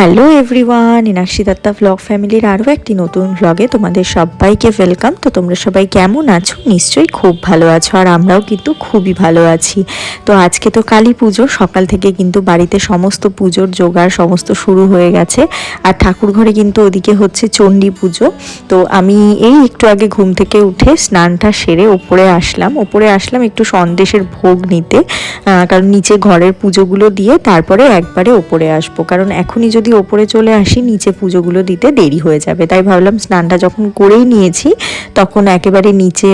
Hello everyone Inakshi Dutta blog ফ্যামিলির আরও একটি নতুন ব্লগে তোমাদের সবাইকে ওয়েলকাম তো তোমরা সবাই কেমন আছো? নিশ্চয়ই খুব ভালো আছো আর আমরাও কিন্তু খুবই ভালো আছি। তো আজকে তো কালী পুজো, সকাল থেকে কিন্তু বাড়িতে সমস্ত পুজোর জোগাড় সমস্ত শুরু হয়ে গেছে। আর ঠাকুর ঘরে কিন্তু ওদিকে হচ্ছে চণ্ডী পুজো। তো আমি এই একটু আগে ঘুম থেকে উঠে স্নানটা সেরে ওপরে আসলাম। ওপরে আসলাম একটু সন্দেশের ভোগ নিতে কারণ নিচে ঘরের পুজোগুলো দিয়ে তারপরে একবারে ওপরে আসব। কারণ এখনই যদি ওপরে চলে আসি, নিচে পুজোগুলো দিতে দেরি হয়ে যাবে। তাই ভাবলাম স্নানটা যখন করেই নিয়েছি, তখন একেবারে নিচে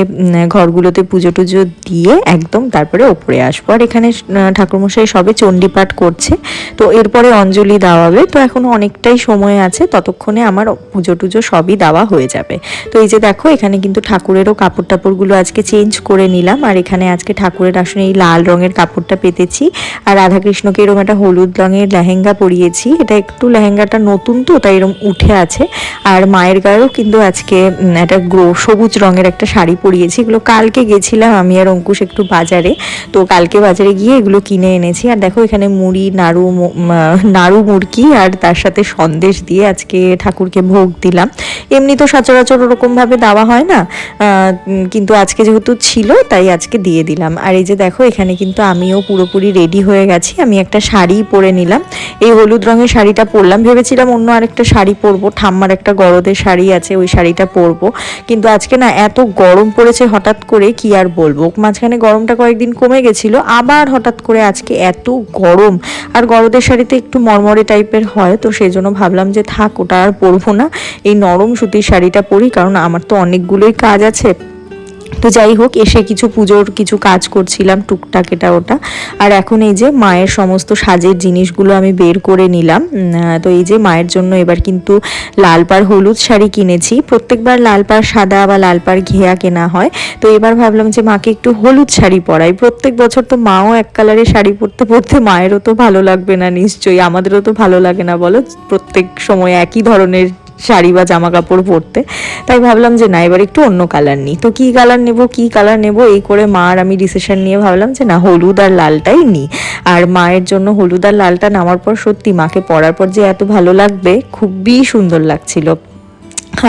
ঘরগুলোতে পুজো টুজো দিয়ে একদম তারপরে ওপরে আসব। আর এখানে ঠাকুরমশাই সবে চণ্ডীপাঠ করছে, তো এরপরে অঞ্জলি দেওয়া হবে তো এখনও অনেকটাই সময় আছে, ততক্ষণে আমার পুজো টুজো সবই দেওয়া হয়ে যাবে। তো এই যে দেখো, এখানে কিন্তু ঠাকুরেরও কাপড় টাপড়গুলো আজকে চেঞ্জ করে নিলাম। আর এখানে আজকে ঠাকুরের আসনে এই লাল রঙের কাপড়টা পেতেছি। আর রাধাকৃষ্ণকে এরকম একটা হলুদ রঙের লেহেঙ্গা পরিয়েছি। এটা একটু লেহেঙ্গাটা নতুন তো, তাই এরকম উঠে আছে। আর মায়ের গায়েও কিন্তু আজকে একটা গ্রো, সবুজ রঙের একটা শাড়ি পরিয়েছি। এগুলো কালকে গেছিলাম আমি আর অঙ্কুশ একটু বাজারে। তো কালকে বাজারে গিয়ে এগুলো কিনে এনেছি। আর দেখো এখানে মুড়ি, নাড়ু নাড়ু মুরকি আর তার সাথে সন্দেশ দিয়ে আজকে ঠাকুরকে ভোগ দিলাম। এমনি তো সচরাচর ওরকমভাবে দেওয়া হয় না কিন্তু আজকে যেহেতু ছিল, তাই আজকে দিয়ে দিলাম। আর এই যে দেখো এখানে কিন্তু আমিও পুরোপুরি রেডি হয়ে গেছি। আমি একটা শাড়ি পরে নিলাম। এই হলুদ রঙের শাড়িটা পরলাম। ভেবেছিলাম অন্য আরেকটা শাড়ি পরবো। ঠাম্মার একটা গরদের শাড়ি আছে, ওই শাড়িটা পরবো। কিন্তু আজকে না এত গরম পড়েছে হঠাৎ করে, কি আর বলব? মাঝখানে গরমটা কয়েকদিন কমে গেছিল, আবার হঠাৎ করে আজকে এত গরম। আর গরদের শাড়িতে একটু মরমরে টাইপের হয়, তো সেই জন্য ভাবলাম যে থাক, ওটা আর পরবো না। এই নরম সুতির শাড়িটা পরি, কারণ আমার তো অনেকগুলোই কাজ আছে। তো যাই হোক, এসে কিছু পুজোর কিছু কাজ করছিলাম, টুকটাক এটা ওটা। আর এখন এই যে মায়ের সমস্ত সাজের জিনিসগুলো আমি বের করে নিলাম। তো এই যে মায়ের জন্য এবার কিন্তু লাল পাড় হলুদ শাড়ি কিনেছি। প্রত্যেকবার লাল পাড় সাদা বা লাল পাড় ঘেয়া কেনা হয়। তো এবার ভাবলাম যে মাকে একটু হলুদ শাড়ি পরাই। প্রত্যেক বছর তো মাও এক কালারের শাড়ি পরতে পরতে মায়েরও তো ভালো লাগবে না নিশ্চয়ই। আমাদেরও তো ভালো লাগে না বলো। প্রত্যেক সময় একই ধরনের শাড়ি বা জামা কাপড় পরতে। তাই ভাবলাম যে, না, এবার একটু অন্য কালার নিই। তো কী কালার নেব, কী কালার নেব, এই করে মা আর আমি ডিসিশন নিয়ে ভাবলাম যে, না, হলুদ আর লালটাই নিই। আর মায়ের জন্য হলুদ আর লালটা নামার পর সত্যি মাকে পরার পর যে এত ভালো লাগবে, খুবই সুন্দর লাগছিল।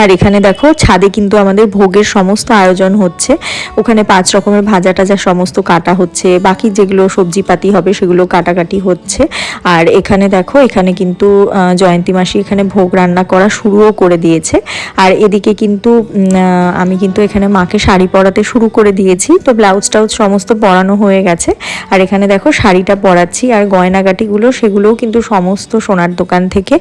আর এখানে দেখো, ছাদে কিন্তু আমাদের ভোগের সমস্ত আয়োজন হচ্ছে। ওখানে পাঁচ রকমের ভাজা টাজা সমস্ত কাটা হচ্ছে। বাকি যেগুলো সবজিপাতি হবে সেগুলো কাটাকাটি হচ্ছে। আর এখানে দেখো, এখানে কিন্তু জয়ন্তী মাসি এখানে ভোগ রান্না করা শুরুও করে দিয়েছে। আর এদিকে কিন্তু আমি কিন্তু এখানে মাকে শাড়ি পরাতে শুরু করে দিয়েছি। তো ব্লাউজ টাউজ সমস্ত পরানো হয়ে গেছে। আর এখানে দেখো, শাড়িটা পরাচ্ছি। আর গয়নাগাটিগুলো, সেগুলোও কিন্তু সমস্ত সোনার দোকান থেকে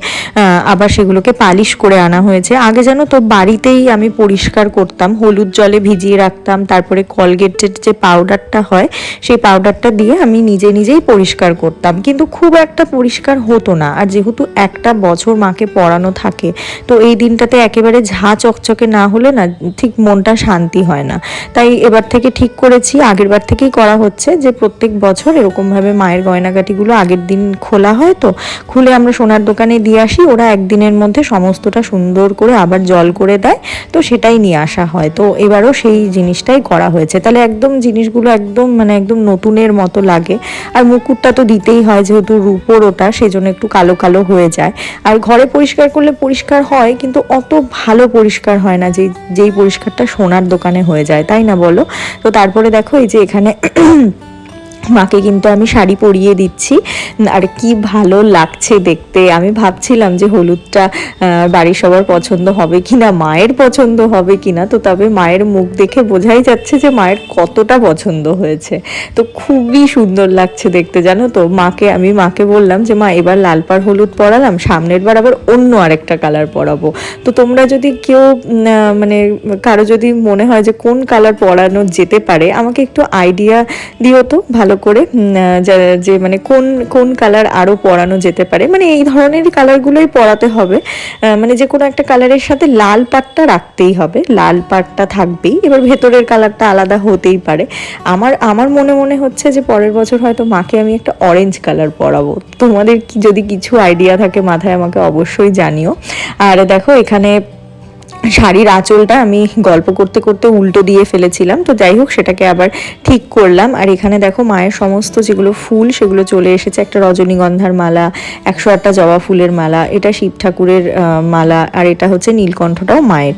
আবার সেগুলোকে পালিশ করে আনা হয়েছে। আগে জানো তো, বাড়িতেই আমি পরিষ্কার করতাম, হলুদ জলে ভিজিয়ে রাখতাম, তারপরে কলগেটের যে পাউডারটা হয়, সেই পাউডারটা দিয়ে আমি নিজে নিজেই পরিষ্কার করতাম। কিন্তু খুব একটা পরিষ্কার হতো না, আর যেহেতু একটা বছর মাকে পড়ানো থাকে, তো এই দিনটাতে একেবারে ঝা চকচকে না হলে না ঠিক মনটা শান্তি হয় না। তাই এবার থেকে ঠিক করেছি, আগের বার থেকেই করা হচ্ছে যে প্রত্যেক বছর এরকমভাবে মায়ের গয়নাগাটিগুলো আগের দিন খোলা হয় তো, খুলে আমরা সোনার দোকানে দিয়ে আসি, ওরা একদিনের মধ্যে সমস্তটা সুন্দর করে আবার জল করে দেয়, তো সেটাই নিয়ে আসা হয়। তো এবারও সেই জিনিসটাই করা হয়েছে। তাহলে একদম জিনিসগুলো একদম মানে একদম নতুনের মতো লাগে। আর মুকুটটা তো দিতেই হয় যেহেতু রূপোর ওটা সেই জন্য একটু কালো কালো হয়ে যায়। আর ঘরে পরিষ্কার করলে পরিষ্কার হয়, কিন্তু অত ভালো পরিষ্কার হয় না, যেই যেই পরিষ্কারটা সোনার দোকানে হয়ে যায়। তাই না বলো? তো তারপরে দেখো এই যে এখানে মাকে কিন্তু আমি শাড়ি পরিয়ে দিচ্ছি। আর কি ভালো লাগছে দেখতে। আমি ভাবছিলাম যে হলুদটা বাড়ির সবার পছন্দ হবে কিনা, মায়ের পছন্দ হবে কিনা, তো তবে মায়ের মুখ দেখে বোঝাই যাচ্ছে যে মায়ের কতটা পছন্দ হয়েছে। তো খুবই সুন্দর লাগছে দেখতে, জানো তো? মাকে, আমি মাকে বললাম যে, মা, এবার লাল পাড় হলুদ পরালাম, সামনের বার আবার অন্য আরেকটা কালার পরাবো। তো তোমরা যদি কেউ মানে কারও যদি মনে হয় যে কোন কালার পরানো যেতে পারে, আমাকে একটু আইডিয়া দিও তো, ভালো করে যা- মানে কোন কোন কালার আরও পরানো যেতে পারে। মানে এই ধরনের কালারগুলোই পরাতে হবে। মানে যে কোনো একটা কালারের সাথে লাল পাটটা রাখতেই হবে। লাল পাটটা থাকবেই। এবার ভেতরের কালারটা আলাদা হতেই পারে। আমার আমার মনে মনে হচ্ছে যে পরের বছর হয়তো মাকে আমি একটা অরেঞ্জ কালার পরাবো। তোমাদের যদি কিছু আইডিয়া থাকে মাথায় আমাকে অবশ্যই জানিও। আর দেখো, এখানে শাড়ির আঁচলটা আমি গল্প করতে করতে উল্টো দিয়ে ফেলেছিলাম। তো যাই হোক, সেটাকে আবার ঠিক করলাম। আর এখানে দেখো মায়ের সমস্ত যেগুলো ফুল, সেগুলো চলে এসেছে। একটা রজনীগন্ধার মালা, একশো আটটা জবা ফুলের মালা, এটা শিব ঠাকুরের মালা, আর এটা হচ্ছে নীলকণ্ঠটাও মায়ের।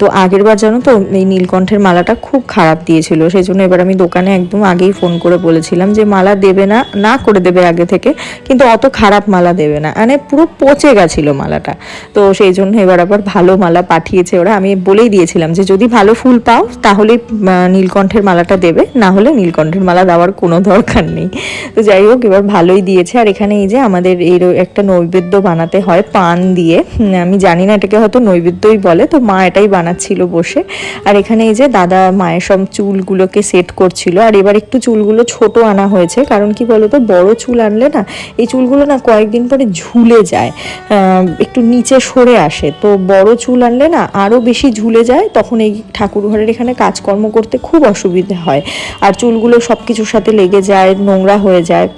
তো আগের বার জানো তো, এই নীলকণ্ঠের মালাটা খুব খারাপ দিয়েছিল। সেই জন্য এবার আমি দোকানে একদম আগেই ফোন করে বলেছিলাম যে, মালা দেবে না না করে দেবে আগে থেকে, কিন্তু অত খারাপ মালা দেবে না। মানে পুরো পচে গেছিল মালাটা। তো সেই জন্য এবার আবার ভালো মালা পাঠিয়েছে ওরা, আমি বলেই দিয়েছিলাম যে যদি ভালো ফুল পাও তাহলে নীলকণ্ঠের মালাটা দেবে, না হলে নীলকণ্ঠের মালা দেওয়ার কোনো দরকার নেই। তো যাই হোক, এবার ভালোই দিয়েছে। আর এখানে এই যে আমাদের এই একটা নৈবেদ্য বানাতে হয়, পান দিয়ে। আমি জানি না এটাকে হয়তো নৈবেদ্যই বলে, তো মা এটাই বানাচ্ছিল বসে। আর এখানে এই যে দাদা মায়ের সব চুলগুলোকে সেট করছিল। আর এবার একটু চুলগুলো ছোট আনা হয়েছে, কারণ কি বলতো, বড় চুল আনলে না, এই চুলগুলো না কয়েকদিন পরে ঝুলে যায় একটু নিচে সরে আসে। তো বড় চুল আনলে না আরও বেশি ঝুলে যায়, তখন এই ঠাকুর ঘরের এখানে কাজকর্ম করতে খুব অসুবিধে হয়। আর চুলগুলো সব কিছুর সাথে লেগে যায়, নোংরা হয়ে যায়,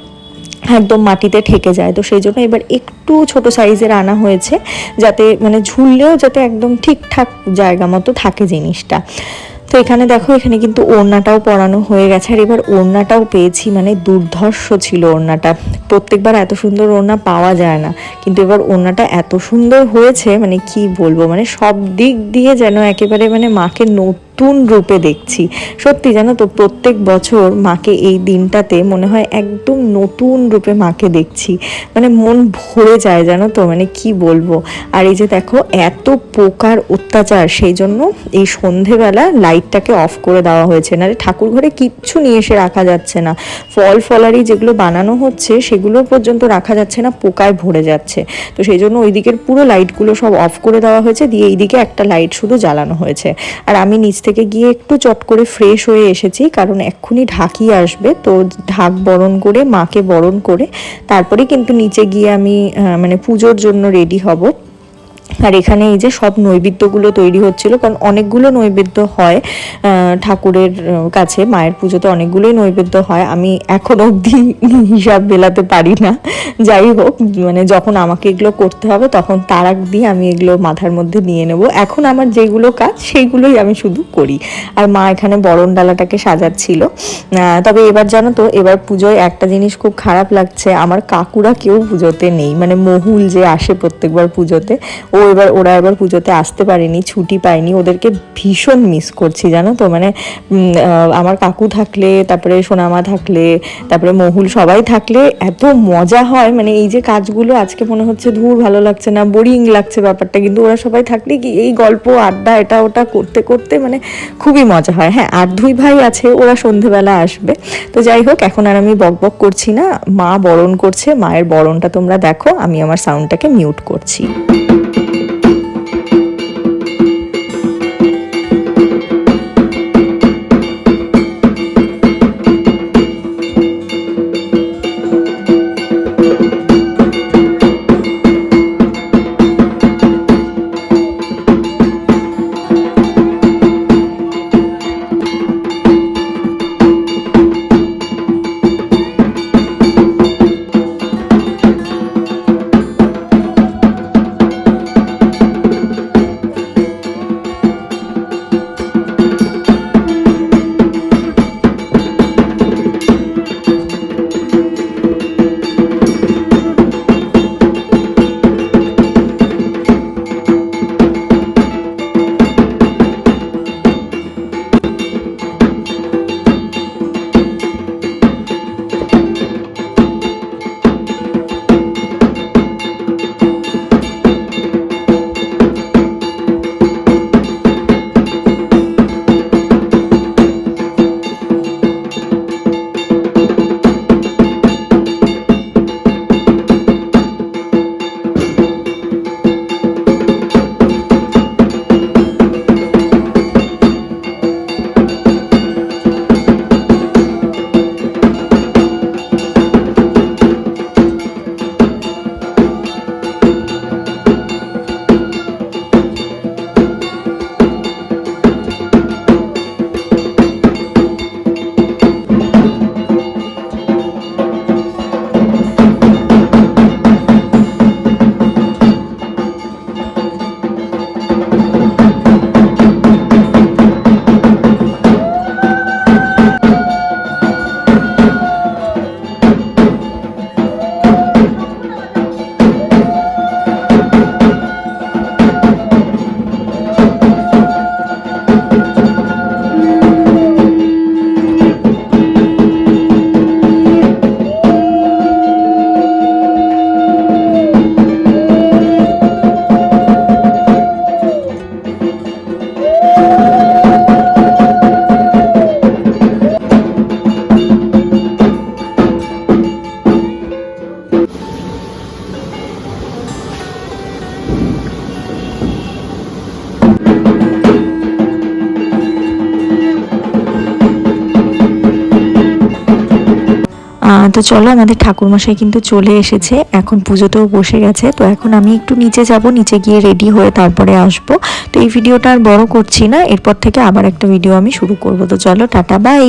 একদম মাটিতে ঠেকে যায়। তো সেই জন্য এবার একটু ছোট সাইজের আনা হয়েছে, যাতে মানে ঝুললেও যাতে একদম ঠিকঠাক জায়গা মতো থাকে জিনিসটা। তো এখানে দেখো, এখানে কিন্তু ওড়নাটাও পরানো হয়ে গেছে। আর এবার ওড়নাটাও পেয়েছি মানে দুর্ধর্ষ ছিল ওড়নাটা। প্রত্যেকবার এত সুন্দর ওড়না পাওয়া যায় না। কিন্তু এবার ওড়নাটা এত সুন্দর হয়েছে মানে কি বলব মানে সব দিক দিয়ে যেন একেবারে মানে মাকে নতুন রূপে দেখছি। সত্যি জানো তো, প্রত্যেক বছর মাকে এই দিনটাতে মনে হয় একদম নতুন রূপে মাকে দেখছি। মানে মন ভরে যায় জানো তো মানে কি বলব। আর এই যে দেখো, এত পোকার অত্যাচার, সেই জন্য এই সন্ধেবেলা লাইটটাকে অফ করে দেওয়া হয়েছে। না ঠাকুর ঘরে কিচ্ছু নিয়ে এসে রাখা যাচ্ছে না। ফল ফলারি যেগুলো বানানো হচ্ছে, সেগুলো পর্যন্ত রাখা যাচ্ছে না, পোকায় ভরে যাচ্ছে। তো সেই জন্য ওই দিকের পুরো লাইটগুলো সব অফ করে দেওয়া হয়েছে, দিয়ে এইদিকে একটা লাইট শুধু জ্বালানো হয়েছে। আর আমি নিচ থেকে গিয়ে একটু চট করে ফ্রেশ হয়ে এসেছি, কারণ এক্ষুনি ঢাকি আসবে। তো ঢাক বরণ করে, মাকে বরণ করে, তারপরে কিন্তু নিচে গিয়ে আমি মানে পুজোর জন্য রেডি হব। আর এখানে এই যে সব নৈবেদ্যগুলো তৈরি হচ্ছিল, কারণ অনেকগুলো নৈবেদ্য হয় ঠাকুরের কাছে, মায়ের পুজোতে অনেকগুলোই নৈবেদ্য হয়। আমি এখন অবধি হিসাব বেলাতে পারি না। যাই হোক মানে যখন আমাকে এগুলো করতে হবে, তখন তার আগ দিয়ে আমি এগুলো মাথার মধ্যে নিয়ে নেব। এখন আমার যেগুলো কাজ, সেইগুলোই আমি শুধু করি। আর মা এখানে বরণ ডালাটাকে সাজাচ্ছিল। তবে এবার জানো তো, এবার পুজোয় একটা জিনিস খুব খারাপ লাগছে। আমার কাকুরা কেউ পুজোতে নেই। মানে মহুল যে আসে প্রত্যেকবার পুজোতে ও এবার, ওরা এবার পুজোতে আসতে পারেনি, ছুটি পায়নি। ওদেরকে ভীষণ মিস করছি, জানো তো? মানে আমার কাকু থাকলে, তারপরে সোনামা থাকলে, তারপরে মহুল সবাই থাকলে এত মজা হয়। মানে এই যে কাজগুলো আজকে মনে হচ্ছে ধূর, ভালো লাগছে না বোরিং লাগছে ব্যাপারটা। কিন্তু ওরা সবাই থাকলে কি এই গল্প, আড্ডা, এটা, ওটা করতে করতে মানে খুবই মজা হয়। হ্যাঁ আর দুই ভাই আছে, ওরা সন্ধেবেলা আসবে। তো যাই হোক, এখন আর আমি বক বক করছি না। মা বরণ করছে, মায়ের বরণটা তোমরা দেখো, আমি আমার সাউন্ডটাকে মিউট করছি। তো চলো আমাদের ঠাকুরমশাই কিন্তু চলে এসেছে। এখন পুজোতেও বসে গেছে। তো এখন আমি একটু নিচে যাব, নিচে গিয়ে রেডি হয়ে তারপরে আসব। তো এই ভিডিওটা আর বড় করছি না, এরপর থেকে আবার একটা ভিডিও আমি শুরু করব। তো চলো, টাটা বাই